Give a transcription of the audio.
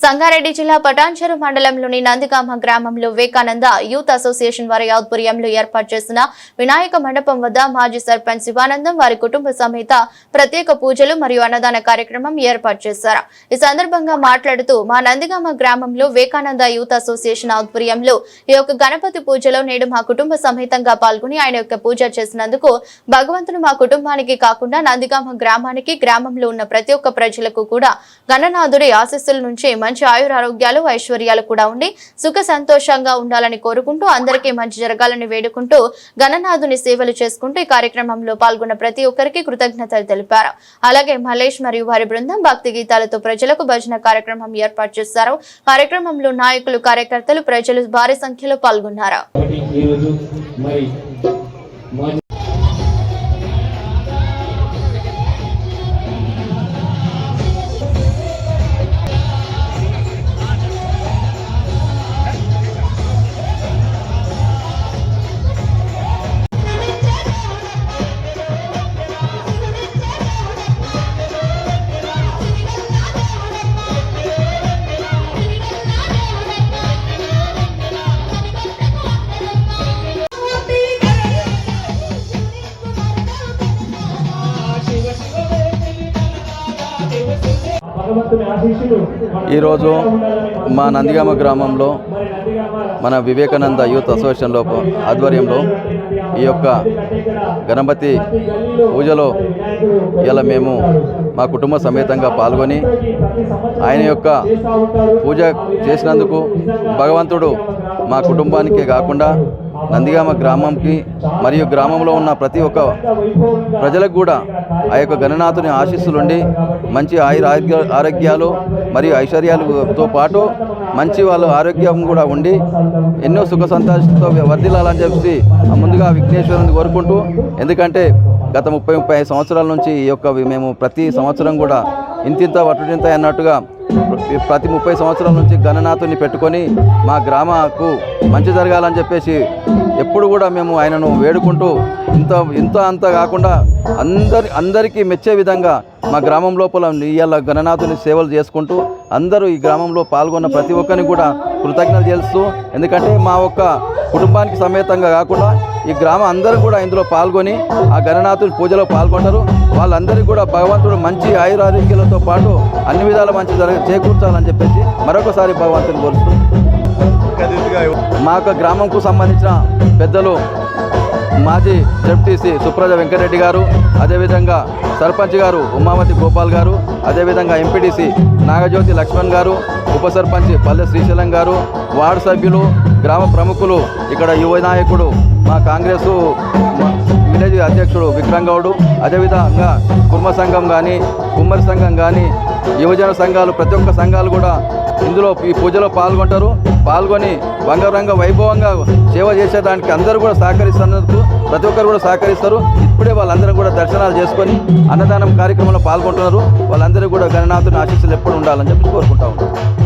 సంగారెడ్డి జిల్లా పటాన్చెరు మండలంలోని నందిగామ గ్రామంలో వివేకానంద యూత్ అసోసియేషన్ వారి ఆధ్వర్యంలో ఏర్పాటు చేసిన వినాయక మండపం వద్ద మాజీ సర్పంచ్ శివానందం వారి కుటుంబ సమేత ప్రత్యేక పూజలు మరియు అన్నదాన కార్యక్రమం ఏర్పాటు చేశారు. ఈ సందర్భంగా మాట్లాడుతూ మా నందిగామ గ్రామంలో వివేకానంద యూత్ అసోసియేషన్ ఆధ్వర్యంలో ఈ యొక్క గణపతి పూజలో నేడు మా కుటుంబ సమేతంగా పాల్గొని ఆయన యొక్క పూజ చేసినందుకు భగవంతుడు మా కుటుంబానికి కాకుండా నందిగామ గ్రామానికి గ్రామంలో ఉన్న ప్రతి ఒక్క ప్రజలకు కూడా గణనాథుడి ఆశస్సుల నుంచి మంచి ఆయురారోగ్యాలు ఐశ్వర్యాలు కూడా ఉండి సుఖ సంతోషంగా ఉండాలని కోరుకుంటూ అందరికీ మంచి జరగాలని వేడుకుంటూ గణనాథుని సేవలు చేసుకుంటూ ఈ కార్యక్రమంలో పాల్గొన్న ప్రతి ఒక్కరికి కృతజ్ఞతలు తెలిపారు. అలాగే మహేష్ మరియు వారి బృందం భక్తి గీతాలతో ప్రజలకు భజన కార్యక్రమం ఏర్పాటు చేశారు. కార్యక్రమంలో నాయకులు కార్యకర్తలు ప్రజలు భారీ సంఖ్యలో పాల్గొన్నారు. ఈరోజు మా నందిగామ గ్రామంలో మన వివేకానంద యూత్ అసోసియేషన్లో ఆధ్వర్యంలో ఈ యొక్క గణపతి పూజలో ఇలా మేము మా కుటుంబ సమేతంగా పాల్గొని ఆయన యొక్క పూజ చేసినందుకు భగవంతుడు మా కుటుంబానికే కాకుండా నందిగామ గ్రామంకి మరియు గ్రామంలో ఉన్న ప్రతి ఒక్క ప్రజలకు కూడా ఆ యొక్క గణనాథుని ఆశీస్సులుండి మంచి ఆయుర ఆరోగ్య ఆరోగ్యాలు మరియు ఐశ్వర్యాలతో పాటు మంచి వాళ్ళ ఆరోగ్యం కూడా ఉండి ఎన్నో సుఖ సంతోషంతో వర్ధిల్లాలని చెప్పి ముందుగా విఘ్నేశ్వరుని కోరుకుంటూ ఎందుకంటే గత ముప్పై ముప్పై సంవత్సరాల నుంచి ఈ యొక్క మేము ప్రతి సంవత్సరం కూడా ఇంతింత వటుడింత అన్నట్టుగా ప్రతి ముప్పై సంవత్సరాల నుంచి గణనాథుని పెట్టుకొని మా గ్రామకు మంచి జరగాలని చెప్పేసి ఎప్పుడు కూడా మేము ఆయనను వేడుకుంటూ ఇంత ఇంత అంత కాకుండా అందరి అందరికీ మెచ్చే విధంగా మా గ్రామం లోపల ఇవాళ గణనాథుని సేవలు చేసుకుంటూ అందరూ ఈ గ్రామంలో పాల్గొన్న ప్రతి ఒక్కరిని కూడా కృతజ్ఞత తెలుస్తూ ఎందుకంటే మా ఒక్క కుటుంబానికి సమేతంగా కాకుండా ఈ గ్రామం అందరూ కూడా ఇందులో పాల్గొని ఆ గణనాథుని పూజలో పాల్గొంటారు. వాళ్ళందరికీ కూడా భగవంతుడు మంచి ఆయురారోగ్యాలతో పాటు అన్ని విధాల మంచి జరగ చేకూర్చాలని చెప్పేసి మరొకసారి భగవంతుని కోరుతూ మా యొక్క గ్రామంకు సంబంధించిన పెద్దలు మాజీ జెడ్పీసీ సుప్రజ వెంకటరెడ్డి గారు అదేవిధంగా సర్పంచ్ గారు ఉమామతి గోపాల్ గారు అదేవిధంగా ఎంపీటీసీ నాగజ్యోతి లక్ష్మణ్ గారు ఉప సర్పంచ్ పల్లె శ్రీశైలం గారు వార్డు సభ్యులు గ్రామ ప్రముఖులు ఇక్కడ యువ నాయకుడు మా కాంగ్రెసు విలేజ్ అధ్యక్షుడు విక్రమ్ గౌడు అదేవిధంగా కుర్మ సంఘం కానీ కుమ్మరి సంఘం కానీ యువజన సంఘాలు ప్రతి ఒక్క సంఘాలు కూడా ఇందులో ఈ పూజలో పాల్గొంటారు. పాల్గొని వంగరంగ వైభవంగా సేవ చేసేదానికి అందరూ కూడా సహకరిస్తున్నందుకు ప్రతి ఒక్కరు కూడా సహకరిస్తారు. ఇప్పుడే వాళ్ళందరూ కూడా దర్శనాలు చేసుకొని అన్నదానం కార్యక్రమంలో పాల్గొంటున్నారు. వాళ్ళందరూ కూడా గణనాథుని ఆశీస్సులు ఎప్పుడు ఉండాలని చెప్పి కోరుకుంటా ఉన్నాం.